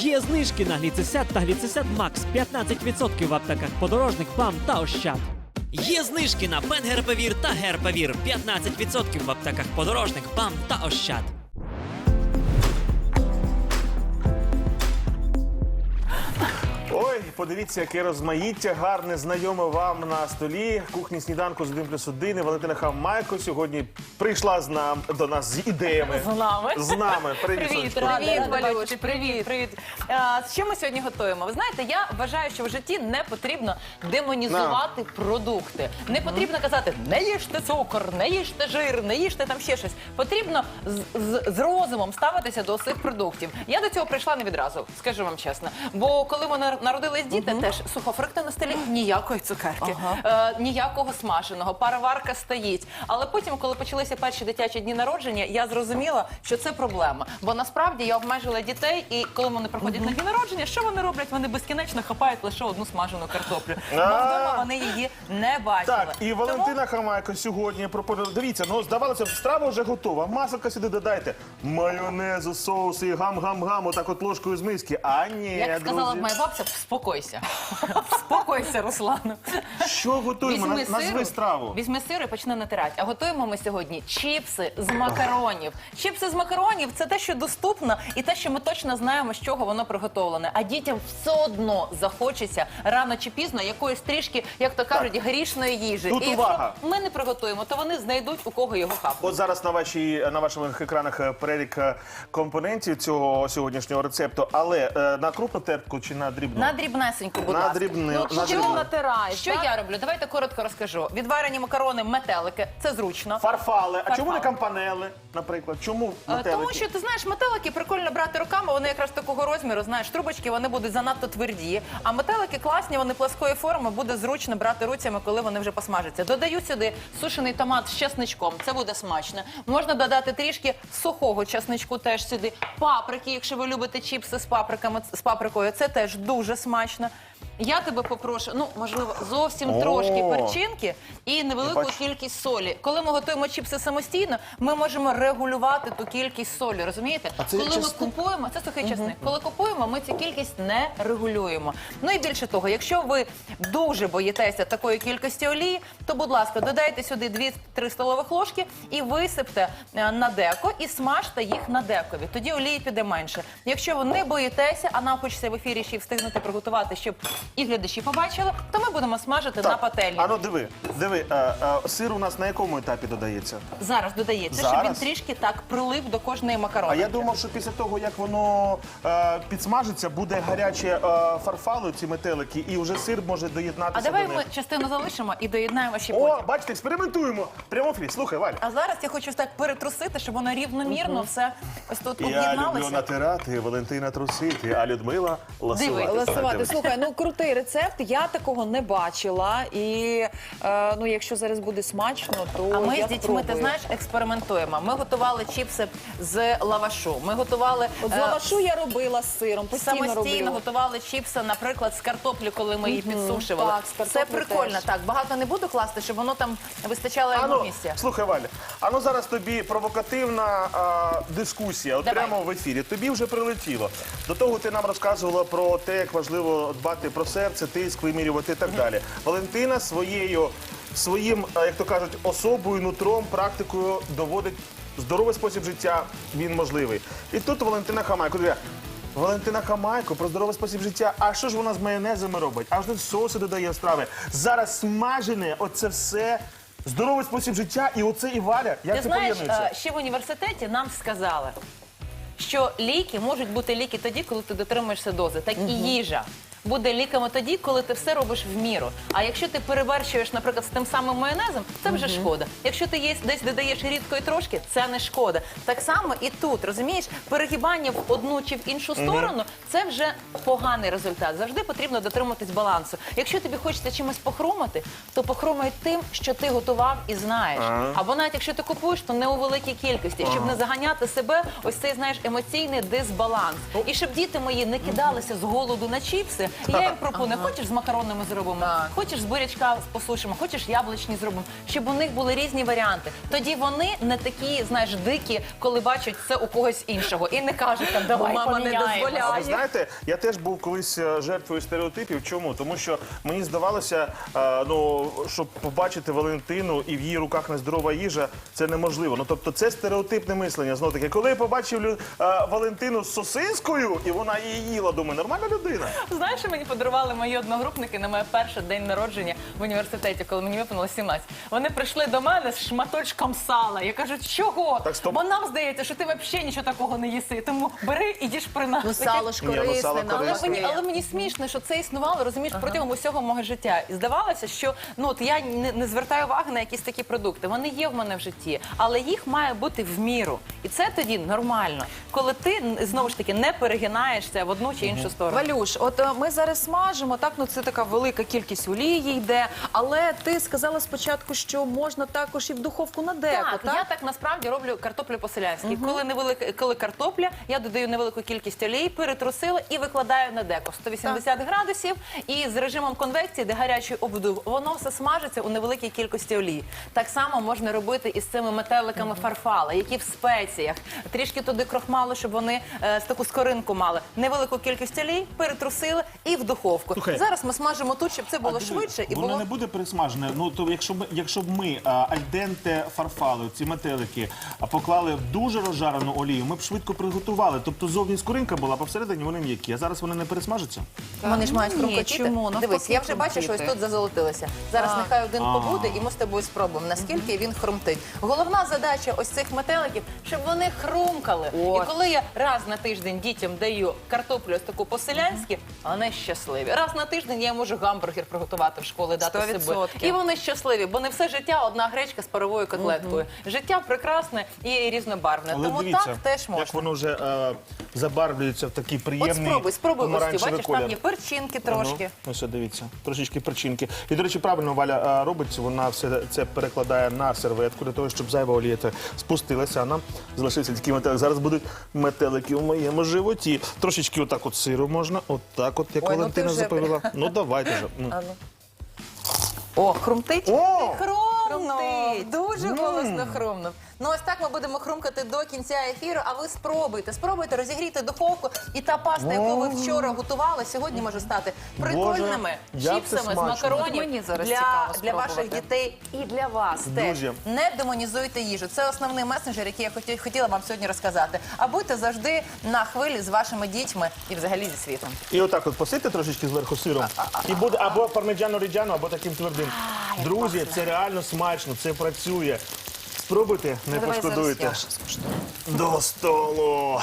Є знижки на гліцесят та гліцесят Макс 15% в аптеках подорожник, ПАМ та Ощад. Є знижки на Пенгерпевір та Герпевір 15% в аптеках подорожник, ПАМ та Ощад. Ой, подивіться, яке розмаїття гарне, знайоме вам на столі. Кухні сніданку з 1 плюс 1. І Валентина Хамайко сьогодні прийшла з нам до нас з ідеями. З нами. З нами. Привіт, Привіт, сонечко. привіт, Валюш, привіт, привіт. А, що ми сьогодні готуємо? Ви знаєте, я вважаю, що в житті не потрібно демонізувати продукти. Не потрібно казати не їжте цукор, не їжте жир, не їжте там ще щось. Потрібно з, з, з розумом ставитися до цих продуктів. Я до цього прийшла не відразу, скажу вам чесно. Бо коли вони народились діти, теж сухофрукти на столі ніякої цукерки, е, ніякого смаженого, пароварка стоїть. Але потім, коли почалися перші дитячі дні народження, я зрозуміла, що це проблема. Бо насправді я обмежила дітей, і коли вони приходять на дні народження, що вони роблять? Вони безкінечно хапають лише одну смажену картоплю. Бо вдома вони її не бачили. Так, і Валентина Хамайко сьогодні пропонує. Дивіться, ну здавалося, страва вже готова. Маслка сюди додайте. Майонезу, соуси, гам-гам-гам, отак от ложкою з миски. А ні, Як сказала друзі. моя бабця, вспокойся. Вспокойся, Руслану. Що готуємо? На- Назви страву. Візьми сиру і почни натирати. А готуємо ми сьогодні чіпси з макаронів. Чіпси з макаронів це те, що доступно, і те, що ми точно знаємо, з чого воно приготовлене. А дітям все одно захочеться рано чи пізно якоїсь трішки, як то кажуть, грішної їжі. Тут і увага. якщо ми не приготуємо, то вони знайдуть у кого його хапати. От зараз на вашій на ваших екранах е, перелік е, компонентів цього сьогоднішнього рецепту, але е, на крупну тертку чи на дрібну? На дрібнесеньку, будь На ласка. Ну, на що дрібну. натираєш, Що так? я роблю? Давайте коротко розкажу. Відварені макарони, метелики це зручно. Фарфали. А чому не кампанели, наприклад? Чому Е, метелики? Тому що ти знаєш, метелики прикольно брати руками, вони якраз такого розміру, знаєш, трубочки вони будуть занадто тверді. А метелики класні, вони пласкої форми, буде зручно брати руцями, коли вони вже посмажаться. Додаю сюди сушений томат з чесничком, це буде смачно. Можна додати трішки сухого чесничку теж сюди. Паприки, якщо ви любите чіпси з паприками з паприкою, це теж дуже смачно смачно. Я тебе попрошу, ну можливо, зовсім О! трошки перчинки і невелику Бач- кількість солі. Коли ми готуємо чіпси самостійно, ми можемо регулювати ту кількість солі. Розумієте? А це Коли чесник? ми купуємо, це сухий чесник. Коли купуємо, ми цю кількість не регулюємо. Ну і більше того, якщо ви дуже боїтеся такої кількості олії, то будь ласка, додайте сюди 2-3 столових ложки і висипте е, на деко і смажте їх на декові. Тоді олії піде менше. Якщо ви не боїтеся, а нам хочеться в ефірі ще й встигнути приготувати, щоб і глядачі побачили, то ми будемо смажити на пательні. А ну диви, диви, е, е, сир у нас на якому етапі додається? Зараз додається, щоб він Зараз? трішки так прилип до кожної макарони. А я думав, що після того, як воно е, підсмажиться, буде гаряче е, фарфалу, ці метелики, і вже сир може доєднатися А давай до ми них. частину залишимо і доєднаємо ще О, потім. бачите, експериментуємо. Прямо флі. Слухай, Валь. А зараз я хочу так перетрусити, щоб воно рівномірно все ось тут Я люблю об'єдналося. натирати, Валентина трусити, а Людмила ласувати. Диви. Ласувати. Слухай, ну крутий рецепт. Я такого не бачила. І е, ну, якщо зараз буде смачно, то А ми я з дітьми, спробую. ти знаєш, експериментуємо. Ми готували чіпси з лавашу. Ми готували От з е, лавашу я робила з сиром, постійно Самостійно роблю. готували чіпси, наприклад, з картоплі, коли ми її підсушували. так, з Це прикольно. теж. Так, багато не буду класти, щоб воно там вистачало йому Ану, місця. слухай, Валя, а ну зараз тобі провокативна а, дискусія. От Давай. прямо в ефірі. Тобі вже прилетіло. До того ти нам розказувала про те, як важливо дбати про серце, тиск, вимірювати і так далі. Валентина своєю своїм, як то кажуть, особою, нутром, практикою доводить здоровий спосіб життя. Він можливий. І тут Валентина Хамайко. Валентина Хамайко про здоровий спосіб життя. А що ж вона з майонезами робить? Аж тут соуси додає в страви. Зараз смажене, оце все. Здоровий спосіб життя, і оце і Валя. Як Ти це знаєш, поєднується? ще в університеті нам сказали, що ліки можуть бути ліки тоді, коли ти дотримуєшся дози, так і їжа. Буде ліками тоді, коли ти все робиш в міру. А якщо ти перевершуєш, наприклад, з тим самим майонезом, це вже шкода. Якщо ти є десь додаєш рідко і трошки, це не шкода. Так само і тут, розумієш, перегибання в одну чи в іншу сторону це вже поганий результат. Завжди потрібно дотримуватись балансу. Якщо тобі хочеться чимось похрумати, то похрумай тим, що ти готував і знаєш. Або навіть якщо ти купуєш, то не у великій кількості, щоб не заганяти себе, ось цей знаєш емоційний дисбаланс. І щоб діти мої не кидалися з голоду на чіпси, І я їм пропоную, хочеш з макаронами зробимо, хочеш з бурячка посушимо, хочеш яблучні зробимо, щоб у них були різні варіанти. Тоді вони не такі, знаєш, дикі, коли бачать це у когось іншого, і не кажуть там, давай Мама не поміняємо». дозволяє. А ви знаєте, я теж був колись е, жертвою стереотипів. Чому? Тому що мені здавалося, е, ну щоб побачити Валентину і в її руках нездорова їжа, це неможливо. Ну тобто, це стереотипне мислення. Знову таки, коли я побачив лю- е, Валентину з сосискою, і вона її їла, думаю, нормальна людина. Знаєш, що мені подарували мої одногрупники на моє перше день народження в університеті, коли мені виповнилось 17. Вони прийшли до мене з шматочком сала. Я кажу, чого? Так, стоп. Бо нам здається, що ти взагалі нічого такого не їси. Тому бери і їж при нас. Ну, сало ж Ні, ну, корисне, сало Але корисне. мені, але мені смішно, що це існувало, розумієш, протягом усього мого життя. І здавалося, що ну от я не, не звертаю уваги на якісь такі продукти. Вони є в мене в житті, але їх має бути в міру. І це тоді нормально, коли ти знову ж таки не перегинаєшся в одну чи іншу сторону. Валюш, от е, ми зараз смажимо, так ну це така велика кількість олії йде. Але ти сказала спочатку, що можна також і в духовку на деко, Так, так? я так насправді роблю картоплю по-селянськи. Коли невелика, коли картопля, я додаю невелику кількість олії, перетрусила і викладаю на деко 180 градусів. І з режимом конвекції, де гарячий обдув, воно все смажиться у невеликій кількості олії. Так само можна робити і з цими метеликами фарфала, які в спеціях. Трішки туди крохмалу, щоб вони е, з таку скоринку мали. Невелику кількість олії, перетрусили і в духовку. Слухай, Зараз ми смажимо тут, щоб це було А диви, швидше і воно було не буде пересмажене. Ну то якщо б якщо б ми а, альденте фарфали, ці метелики, а поклали в дуже розжарену олію, ми б швидко приготували. Тобто зовні скоринка була, а посередині вони м'які. А зараз вони не пересмажаться. Вони ж мають Ні, хрумкотіти. чому? Навпаки, Дивись, я вже бачу, що ось тут зазолотилося. Зараз нехай один А. побуде, і ми з тобою спробуємо, наскільки він хрумтить. Головна задача ось цих метеликів, щоб вони хрумкали. От. І коли я раз на тиждень дітям даю картоплю ось таку по-селянськи, вони щасливі. Раз на тиждень я можу гамбургер приготувати в школі, дати Сто собі. відсотків. І вони щасливі, бо не все життя одна гречка з паровою котлеткою. Життя прекрасне і різнобарвне. Але Тому дивіться, так теж можна. як воно вже е, забарвлюється в такий От спробуй, спробуй ось цю. помаранчевий Бачиш, колір. там є перчинки трошки. Ну, ось дивіться, трошечки перчинки. І, до речі, правильно Валя е, робить, вона все це перекладає на серветку для того, щоб зайва олія це спустилася, а нам залишився такий метелик. Зараз будуть метелики в моєму животі. Трошечки отак от сиру можна, отак от, як Ой, ну ти Валентина вже заповіла. Ну давайте ж. Ну. О, хрумтить? О! Хрумтить. Дуже голосно хрумнув. Ну ось так ми будемо хрумкати до кінця ефіру. А ви спробуйте, спробуйте розігріти духовку, і та паста, яку ви вчора готували, сьогодні може стати прикольними як це чіпсами з смачно. макаронів Мені зараз для, цікаво для ваших спробувати. дітей і для вас. Теж Дуже. не демонізуйте їжу. Це основний месенджер, який я хоті- хотіла вам сьогодні розказати. А будьте завжди на хвилі з вашими дітьми і взагалі зі світом. І отак от посипте трошечки зверху сиром. І буде або пармеджано ріджано, або таким твердим. Друзі, це реально смачно, це працює. Спробуйте, не Давай зараз пошкодуєте. я ще скуштую. До столу.